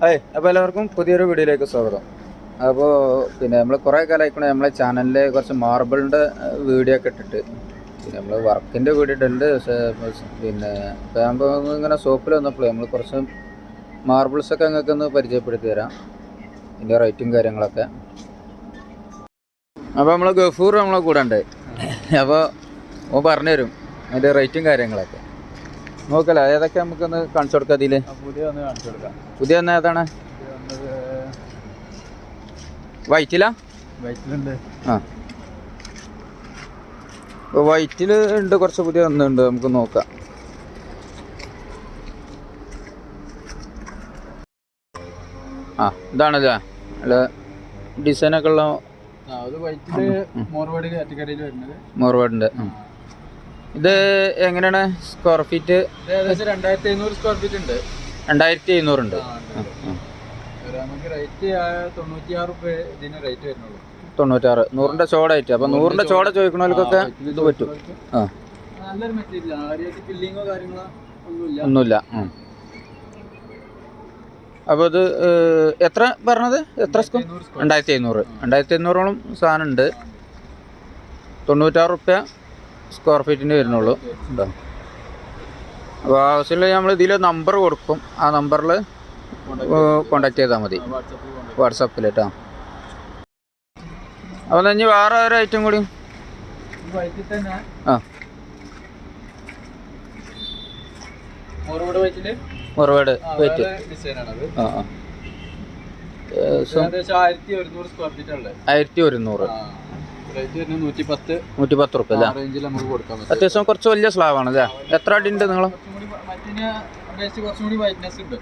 Hi അപ്പോൾ എല്ലാവർക്കും പുതിയൊരു വീഡിയോയിലേക്ക് സ്വാഗതം. അപ്പോൾ പിന്നെ നമ്മൾ കുറേ കാലമായിക്കണേ നമ്മളെ ചാനലിൽ കുറച്ച് മാർബിളിന്റെ വീഡിയോ ഒക്കെ ഇട്ടിട്ട്. പിന്നെ നമ്മൾ വർക്കിന്റെ വീഡിയോ ഇട്ടിട്ടുണ്ട് പിന്നെ ഇപ്പോൾ ഇങ്ങനെ ഷോപ്പിൽ വന്നപ്പോൾ നമ്മൾ കുറച്ച് മാർബിൾസ് ഒക്കെ നിങ്ങൾക്ക് ഒന്ന് പരിചയപ്പെടുത്തി തരാം ഇതിന്റെ റേറ്റും കാര്യങ്ങളൊക്കെ. അപ്പോൾ നമ്മൾ ഗഫൂർ നമ്മളെ കൂടെ ഉണ്ട്. അപ്പോൾ ഓ പറഞ്ഞു തരും അതിന്റെ റേറ്റും കാര്യങ്ങളൊക്കെ. നോക്കല്ല ഏതൊക്കെ നമുക്കൊന്ന് കാണിച്ചു കൊടുക്കാം അതിൽ പുതിയ ഒന്ന് കാണിച്ചു കൊടുക്കാം. പുതിയ ഒന്ന് ഏതാണ്? വൈറ്റിലാ? വൈറ്റിലുണ്ട്. ആ. വൈറ്റിൽ ഉണ്ട് കുറച്ച് പുതിയ ഒന്നുണ്ട് നമുക്ക് നോക്കാം. ആ ഇതാണല്ലേ? അല്ല ഡിസൈനൊക്കെ ഉള്ള മോർവേഡ് കാറ്റഗറിയിൽ വരുന്നത്. മോർവേഡിന്റെ ഇത് എങ്ങനെയാണ് സ്ക്വയർ ഫീറ്റ് ഏകദേശം രണ്ടായിരത്തി എഴുന്നൂറ് സ്ക്വയർ ഫീറ്റ് ഉണ്ട്. രണ്ടായിരത്തി എഴുന്നൂറുണ്ട് നമുക്ക് റേറ്റ് തൊണ്ണൂറ്റി ആറ് രൂപ ഇതിന് റേറ്റ് വരുന്നുള്ളൂ. തൊണ്ണൂറ്റാറ് നൂറിന്റെ ചോടായിട്ട് അപ്പോൾ നൂറിന്റെ ചോട ചോദിക്കണവർക്കൊക്കെ ഇത് പറ്റും. ആ. നല്ലൊരു മെറ്റീരിയൽ ആദ്യമായിട്ട് ഫില്ലിങ്ങോ കാര്യങ്ങളോ ഒന്നുമില്ല. ഒന്നുമില്ല. അപ്പോൾ ഇത് എത്ര പറഞ്ഞത്? എത്ര സ്കൂൾ രണ്ടായിരത്തി എഴുന്നൂറ് രണ്ടായിരത്തി എഴുന്നൂറോളം സാധനം ഉണ്ട്. തൊണ്ണൂറ്റാറ് റുപ്യ സ്ക്വയർ ഫീറ്റിന്റെ വരുന്നുള്ളൂ. കേട്ടോ അപ്പോൾ ആവശ്യമില്ല നമ്മൾ ഇതിൽ നമ്പർ കൊടുക്കും. ആ നമ്പറിൽ കോണ്ടാക്ട് ചെയ്താൽ മതി. വാട്സപ്പിൽ കേട്ടോ അപ്പോൾ ഇനി വേറെ ഒരു ഐറ്റം കൂടി. ആ. ഒരുപാട് വെയിറ്റ് ആ ആ ആയിരത്തി ഒരുന്നൂറ് നൂറ്റി പത്ത് റുപ്യ അല്ലേ? അത്യാവശ്യം കുറച്ച് വലിയ സ്ലാബാണ് അല്ലേ? എത്ര അടി ഉണ്ട് നിങ്ങൾ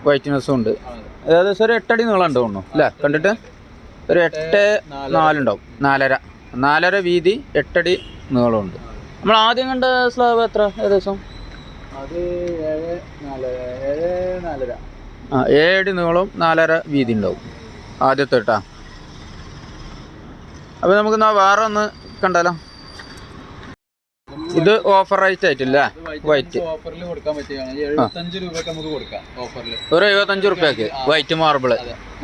വൈറ്റ്നസ്സും ഉണ്ട്. ഏകദേശം ഒരു എട്ടടി നീളം ഉണ്ട് തോന്നുന്നു അല്ലേ? കണ്ടിട്ട്? ഒരു എട്ട് നാലുണ്ടാവും. നാലര. നാലര വീതി എട്ടടി നീളമുണ്ട് നമ്മൾ ആദ്യം കണ്ട സ്ലാബ് എത്ര ഏകദേശം? ആ ഏഴടി നീളം നാലര വീതി ഉണ്ടാവും. ആദ്യത്തെ കേട്ടാ. അപ്പോൾ നമുക്ക് വേറെ ഒന്ന് കണ്ടാലോ. ഇത് ഓഫർ റേറ്റ് ആയിട്ടില്ല? വൈറ്റ് ഓഫറിൽ കൊടുക്കാൻ പറ്റുകയാണ് രൂപയ്ക്ക് നമുക്ക് കൊടുക്കാം ഓഫറിൽ ഒരു എഴുപത്തഞ്ച് റുപ്യക്ക് വൈറ്റ് മാർബിൾ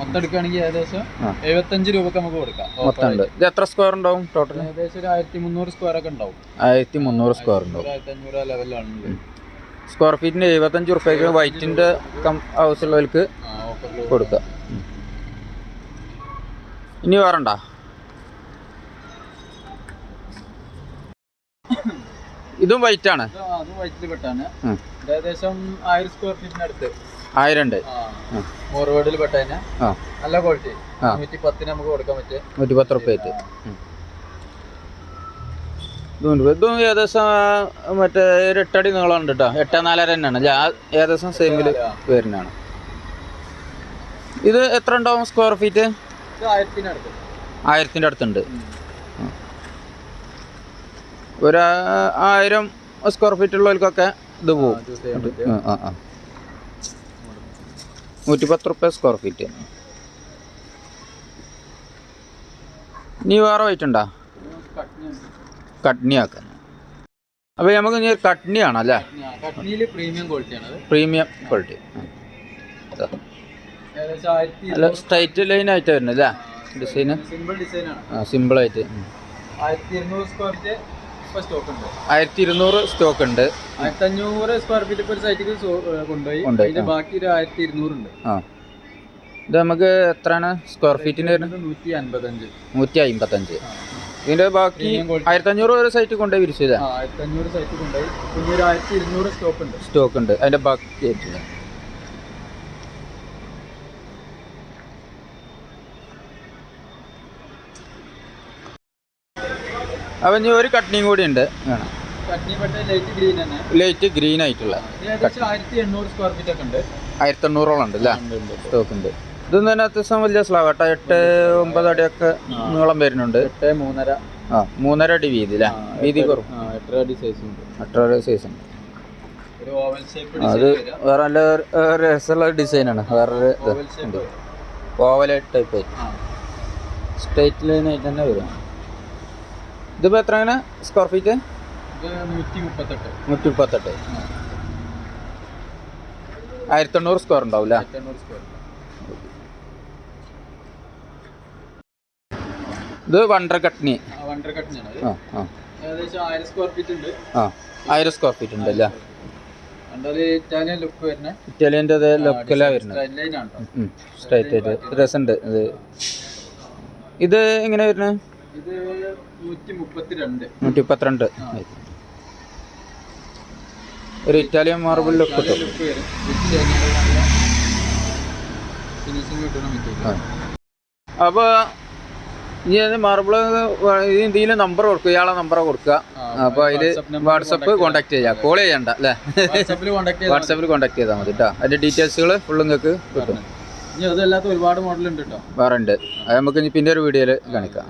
മൊത്തം എടുക്കുകയാണെങ്കിൽ ഏകദേശം. എഴുപത്തഞ്ച് രൂപയ്ക്ക് നമുക്ക് കൊടുക്കാം മൊത്തം ഉണ്ട്. ഇത് എത്ര സ്ക്വയർ ഉണ്ടാവും ടോട്ടൽ ഏകദേശം ഒരു ആയിരത്തി മുന്നൂറ് സ്ക്വയർ ഒക്കെ ഉണ്ടാവും. ആയിരത്തി മുന്നൂറ് സ്ക്വയർ ഉണ്ടാവും ആയിരത്തി അഞ്ഞൂറ് ലെവലിലാണ് സ്ക്വയർ ഫീറ്റിന് എഴുപത്തഞ്ച് റുപ്യക്ക് വൈറ്റിന്റെ ഹൗസുള്ളവർക്ക് കൊടുക്കാം. ഇനി വേറണ്ട ഇതും വൈറ്റ് ആണ്. അതും വൈറ്റിൽ പെട്ടാണ്. ഏകദേശം ആയിരം സ്ക്വയർ ഫീറ്റിന് അടുത്ത്. ആയിരം ഉണ്ട്. ഉം. മോർവേഡിൽ പെട്ടതിന് നല്ല ക്വാളിറ്റി ആ. നൂറ്റി പത്തിന് നമുക്ക് കൊടുക്കാൻ നൂറ്റി പത്ത് ഇതും ഏകദേശം മറ്റേ ഒരു എട്ടടി നീളം ഉണ്ട് കേട്ടോ എട്ട് നാലര തന്നെയാണ്. അല്ലേ ഏകദേശം സെയിമിൽ വരുന്നതാണ്. ഇത് എത്ര ഉണ്ടാവും സ്ക്വയർ ഫീറ്റ് ഇത് ആയിരത്തിന് അടുത്ത്. ആയിരത്തിന്റെ അടുത്തുണ്ട്. ഒരു ആയിരം സ്ക്വയർ ഫീറ്റ് ഉള്ളവർക്കൊക്കെ ഇത് ചെയ്യാൻ ആ ആ നൂറ്റി പത്ത് റുപ്യ സ്ക്വയർ ഫീറ്റ് നീ വേറെ വൈറ്റ് ഉണ്ടോ? കട്നി ആക്കാൻ അപ്പോൾ നമുക്ക് ഇനി ഒരു കട്നി ആണല്ലേ കട്നിയിൽ പ്രീമിയം ക്വാളിറ്റിയാണ് പ്രീമിയം ക്വാളിറ്റി അല്ല സ്ട്രൈറ്റ് ലൈൻ ആയിട്ട് വരുന്നത് അല്ലേ ഡിസൈന് സിമ്പിൾ ഡിസൈൻ ആണ്. ആ സിമ്പിളായിട്ട് ആയിരത്തി ഇരുന്നൂറ് സ്ക്വയർ ഫീറ്റ് ആയിരത്തി ഇരുന്നൂറ് സ്റ്റോക്ക് ഉണ്ട്. ആയിരത്തി അഞ്ഞൂറ് സ്ക്വയർ ഫീറ്റ് ഒരു സൈറ്റിൽ കൊണ്ടുപോയി. അതിന്റെ ബാക്കി ഒരു ആയിരത്തി ഇരുന്നൂറുണ്ട് ആ. ഇത് നമുക്ക് എത്രയാണ്? സ്ക്വയർ ഫീറ്റിന് വരുന്നത്? നൂറ്റി അൻപത്തഞ്ച് നൂറ്റി അമ്പത്തഞ്ച് ഇതിന്റെ ബാക്കി. ആയിരത്തി അഞ്ഞൂറ് ഒരു സൈറ്റ് കൊണ്ടുപോയി വിരിച്ചു ആയിരത്തി അഞ്ഞൂറ് സൈറ്റ് കൊണ്ടുപോയി. പിന്നെ ഒരു ആയിരത്തി ഇരുന്നൂറ് സ്റ്റോക്ക് ഉണ്ട്. സ്റ്റോക്ക് ഉണ്ട്. അതിന്റെ ബാക്കി അപ്പം ഇനി ഒരു കട്നിയും കൂടി ഉണ്ട്. വേണം. ലൈറ്റ് ഗ്രീൻ ആയിട്ടുള്ള ആയിരത്തി എണ്ണൂറോളം ഉണ്ട്. അല്ലേ. സ്റ്റോക്ക് ഉണ്ട് ഇതൊന്നും തന്നെ അത്യാവശ്യം വലിയ സ്ലാബ് കേട്ടോ എട്ട് ഒമ്പത് അടിയൊക്കെ നീളം വരുന്നുണ്ട്. എട്ട് മൂന്നര. ആ മൂന്നര അടി വീതി അല്ലേ? വീതി കുറവ്. എട്ടര അടി സൈസ് ഉണ്ട്. സൈസ് അത് വേറെ നല്ല രസമുള്ള ഡിസൈൻ ഡിസൈനാണ് വേറൊരു ഓവൽ ടൈപ്പ് ആയിട്ട്. സ്ട്രേറ്റ് സ്ട്രൈറ്റ് ലൈൻ ആയിട്ട് തന്നെ വരും. ഇതിപ്പോൾ എത്രയാണ് സ്ക്വയർ ഫീറ്റ് നൂറ്റി മുപ്പത്തെട്ട് നൂറ്റി മുപ്പത്തെട്ട് ആയിരത്തി എണ്ണൂറ് സ്ക്വയർ ഉണ്ടാവില്ല ഇത് വണ്ടർ കട്ട്നി ആയിരം സ്ക്വയർ ഫീറ്റ് ഉണ്ട്. ആയിരം സ്ക്വയർ ഫീറ്റ് ഉണ്ട് അല്ലേ ഇറ്റാലിയന്റെ ലുക്കിലാണ് വരുന്നത്. സ്ട്രൈറ്റ് ആയിട്ട്. രസമുണ്ട് ഇത്. ഇത് എങ്ങനെ വരുന്നത്? ഇത് നൂറ്റി മുപ്പത്തിരണ്ട് നൂറ്റി പന്ത്രണ്ട് ഒരു ഇറ്റാലിയൻ മാർബിൾ ലുക്ക് അപ്പോൾ ഇനി മാർബിൾ ഇതിൽ നമ്പർ കൊടുക്കുക. ഇയാളെ നമ്പർ കൊടുക്കുക. അപ്പോൾ അതിൽ വാട്സപ്പ് കോൺടാക്ട് ചെയ്യാം. കോൾ ചെയ്യണ്ട അല്ലേ? വാട്സാപ്പിൽ കോൺടാക്ട് ചെയ്താൽ വാട്സപ്പിൽ കോൺടാക്ട് ചെയ്താൽ മതി കേട്ടോ അതിന്റെ ഡീറ്റെയിൽസുകൾ ഫുള്ള് നിങ്ങൾക്ക് കിട്ടും. ഇനി അതല്ലാത്ത ഒരുപാട് മോഡൽ ഉണ്ട് കേട്ടോ വേറെ ഉണ്ട്. അത് നമുക്ക് ഇനി പിന്നെ ഒരു വീഡിയോയിൽ കാണിക്കാം.